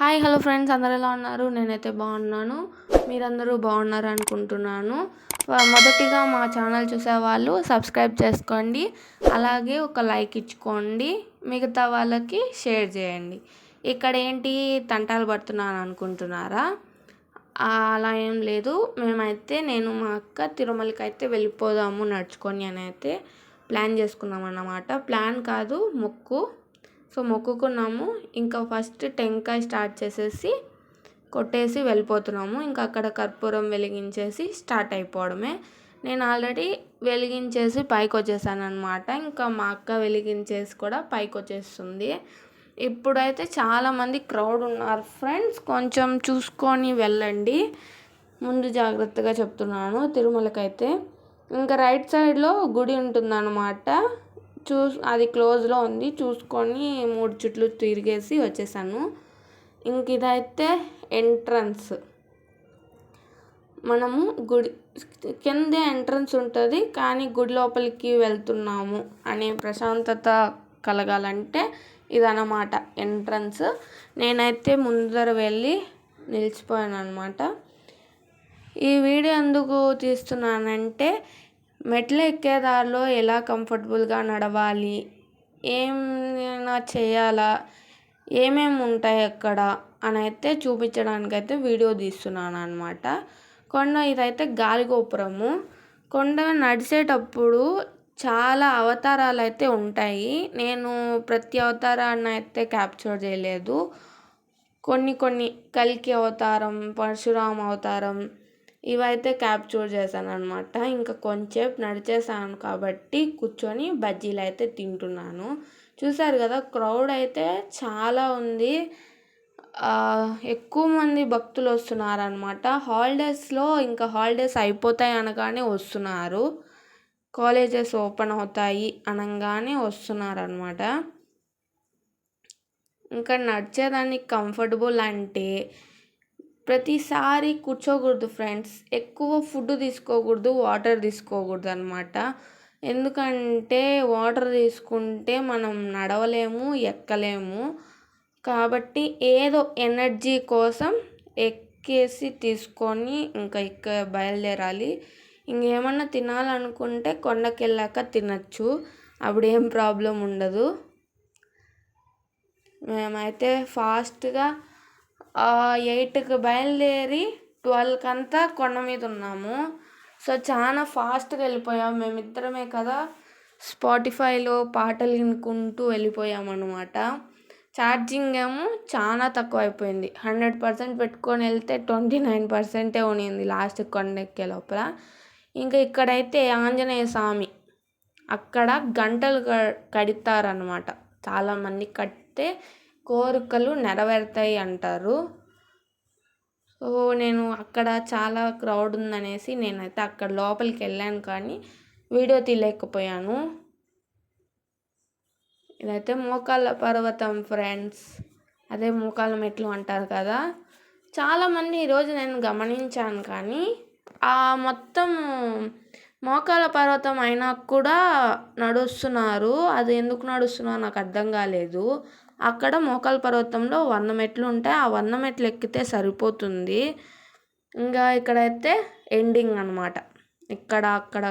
Hi hello friends అందరు ఎలా ఉన్నారు? నేనైతే బాగున్నాను. మీరందరూ బాగున్నారు అనుకుంటున్నాను. మొదటిగా మా ఛానల్ చూసే వాళ్ళు సబ్స్క్రైబ్ చేసుకోండి. అలాగే ఒక లైక్ ఇచ్చుకోండి. మిగతా వాళ్ళకి షేర్ చేయండి. ఇక్కడ ఏంటి? తంటాలు పడుతున్నాను అనుకుంటున్నారా? అలా ఏం లేదు. మేమైతే నేను మా అక్క తిరుమలకి అయితే వెళ్ళిపోదాము నడుచుకొని అని అయితే ప్లాన్ చేసుకున్నాం అన్నమాట ప్లాన్ కాదు మొక్కు. సో మొక్కుకున్నాము. ఇంకా ఫస్ట్ టెంకాయ స్టార్ట్ చేసేసి కొట్టేసి వెళ్ళిపోతున్నాము. ఇంకా అక్కడ కర్పూరం వెలిగించేసి స్టార్ట్ అయిపోవడమే. నేను ఆల్రెడీ వెలిగించేసి పైకి వచ్చేసాను అనమాట ఇంకా మా అక్క వెలిగించేసి కూడా పైకి వచ్చేస్తుంది. ఇప్పుడైతే చాలామంది క్రౌడ్ ఉన్నారు ఫ్రెండ్స్. కొంచెం చూసుకొని వెళ్ళండి. ముందు జాగ్రత్తగా చెప్తున్నాను తిరుమలకైతే. ఇంకా రైట్ సైడ్లో గుడి ఉంటుందన్నమాట. చూస్ అది క్లోజ్లో ఉంది. చూసుకొని మూడు చుట్లు తిరిగేసి వచ్చేసాను. ఇంక ఇదైతే ఎంట్రన్స్. మనము గుడి కిందే ఎంట్రన్స్ ఉంటుంది కానీ గుడి లోపలికి వెళ్తున్నాము అనే ప్రశాంతత కలగాలంటే ఇదన్నమాట ఎంట్రన్స్. నేనైతే ముందర వెళ్ళి నిలిచిపోయాను అనమాట ఈ వీడియో ఎందుకు తీస్తున్నానంటే మెట్లు ఎక్కే దారిలో ఎలా కంఫర్టబుల్గా నడవాలి? ఏమైనా చేయాలా? ఏమేమి ఉంటాయి అక్కడ? అని అయితే చూపించడానికైతే వీడియో తీస్తున్నాను అనమాట కొండ ఇదైతే గాలిగోపురము కొండ నడిచేటప్పుడు చాలా అవతారాలు అయితే ఉంటాయి. నేను ప్రతి అవతారాన్ని అయితే క్యాప్చర్ చేయలేదు. కొన్ని కొన్ని కల్కి అవతారం పరశురామ అవతారం ఇవైతే క్యాప్చర్ చేశాను అనమాట ఇంకా కొంచెంసేపు నడిచేసాను కాబట్టి కూర్చొని బజ్జీలు అయితే తింటున్నాను. చూసారు కదా క్రౌడ్ అయితే చాలా ఉంది. ఎక్కువ మంది భక్తులు వస్తున్నారు అనమాట హాలిడేస్లో ఇంకా హాలిడేస్ అయిపోతాయి అనగానే వస్తున్నారు. కాలేజెస్ ఓపెన్ అవుతాయి అనగానే వస్తున్నారు అనమాట ఇంకా నడిచేదానికి కంఫర్టబుల్ అంటే ప్రతిసారి కూర్చోకూడదు ఫ్రెండ్స్. ఎక్కువ ఫుడ్ తీసుకోకూడదు వాటర్ తీసుకోకూడదు అనమాట ఎందుకంటే వాటర్ తీసుకుంటే మనం నడవలేము ఎక్కలేము. కాబట్టి ఏదో ఎనర్జీ కోసం ఎక్కేసి తీసుకొని ఇంకా ఎక్క బయలుదేరాలి. ఇంకేమన్నా తినాలనుకుంటే కొండకెళ్ళాక తినచ్చు. అప్పుడు ఏం ప్రాబ్లం ఉండదు. మేమైతే ఫాస్ట్గా ఎయిట్కి బయలుదేరి ట్వెల్వ్కి అంతా కొండ మీద ఉన్నాము. సో చాలా ఫాస్ట్గా వెళ్ళిపోయాం. మేమిద్దరమే కదా స్పాటిఫైలో పాటలు వినుకుంటూ వెళ్ళిపోయామన్నమాట. ఛార్జింగ్ ఏమో చాలా తక్కువ అయిపోయింది హండ్రెడ్ పర్సెంట్ పెట్టుకొని వెళ్తే ట్వంటీ నైన్ పర్సెంటే ఉనింది లాస్ట్ కొండెక్కే లోపల. ఇంకా ఇక్కడైతే ఆంజనేయ స్వామి అక్కడ గంటలు క- కడతారనమాట చాలామంది కడితే కోరికలు నెరవేరుతాయి అంటారు. సో నేను అక్కడ చాలా క్రౌడ్ ఉందనేసి నేనైతే అక్కడ లోపలికి వెళ్ళాను కానీ వీడియో తీయలేకపోయాను. ఇదైతే మోకాళ్ళ పర్వతం ఫ్రెండ్స్. అదే మోకాళ్ళ మెట్లు అంటారు కదా. చాలామంది ఈరోజు నేను గమనించాను కానీ ఆ మొత్తం మోకాళ్ళ పర్వతం అయినా కూడా నడుస్తున్నారు. అది ఎందుకు నడుస్తున్నారో నాకు అర్థం కాలేదు. అక్కడ మోకాల పర్వతంలో వంద మెట్లు ఉంటాయి ఆ వంద మెట్లు ఎక్కితే సరిపోతుంది. ఇంకా ఇక్కడైతే ఎండింగ్ అనమాట ఇక్కడ అక్కడ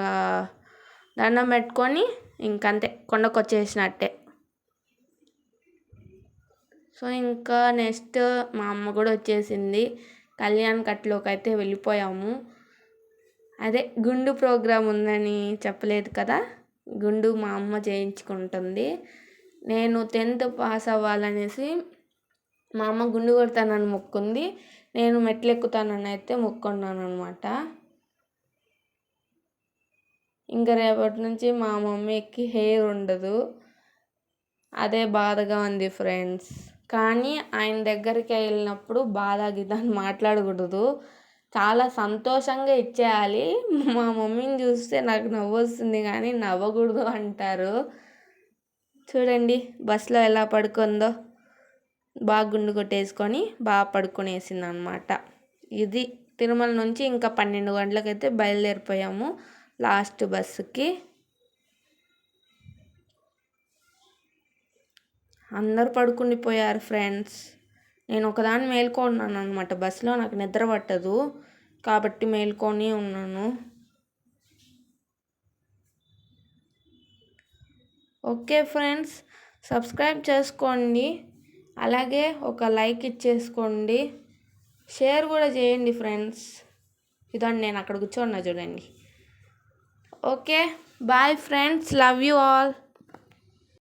దండం పెట్టుకొని ఇంకంతే. కొండకు వచ్చేసినట్టే సో ఇంకా నెక్స్ట్ మా అమ్మ కూడా వచ్చేసింది. కళ్యాణ్ కట్లోకి అయితే వెళ్ళిపోయాము. అదే గుండు ప్రోగ్రాం ఉందని చెప్పలేదు కదా? గుండు మా అమ్మ చేయించుకుంటుంది. నేను టెన్త్ పాస్ అవ్వాలనేసి మా అమ్మ గుండు కొడతానని మొక్కుంది. నేను మెట్లు ఎక్కుతానని అయితే మొక్కున్నాను అనమాట ఇంకా రేపటి నుంచి మా మమ్మీకి హెయిర్ ఉండదు. అదే బాధగా ఉంది ఫ్రెండ్స్. కానీ ఆయన దగ్గరికి వెళ్ళినప్పుడు బాధ గిదాన్ని మాట్లాడకూడదు. చాలా సంతోషంగా ఇచ్చేయాలి. మా మమ్మీని చూస్తే నాకు నవ్వు వస్తుంది కానీ నవ్వకూడదు అంటారు. చూడండి బస్సులో ఎలా పడుకుందో. బాగా గుండు కొట్టేసుకొని బాగా పడుకునేసింది అనమాట ఇది తిరుమల నుంచి ఇంకా పన్నెండు గంటలకైతే బయలుదేరిపోయాము లాస్ట్ బస్సుకి. అందరు పడుకుండిపోయారు ఫ్రెండ్స్. నేను ఒకదాన్ని మేల్కొన్నాను అనమాట బస్సులో నాకు నిద్ర పట్టదు కాబట్టి మేల్కొని ఉన్నాను. ఓకే ఫ్రెండ్స్ సబ్స్క్రైబ్ చేసుకోండి. అలాగే ఒక లైక్ ఇచ్చేసుకోండి. షేర్ కూడా చేయండి ఫ్రెండ్స్. ఇదండి నేను అక్కడ కూర్చోన్నా చూడండి. Okay bye friends love you all.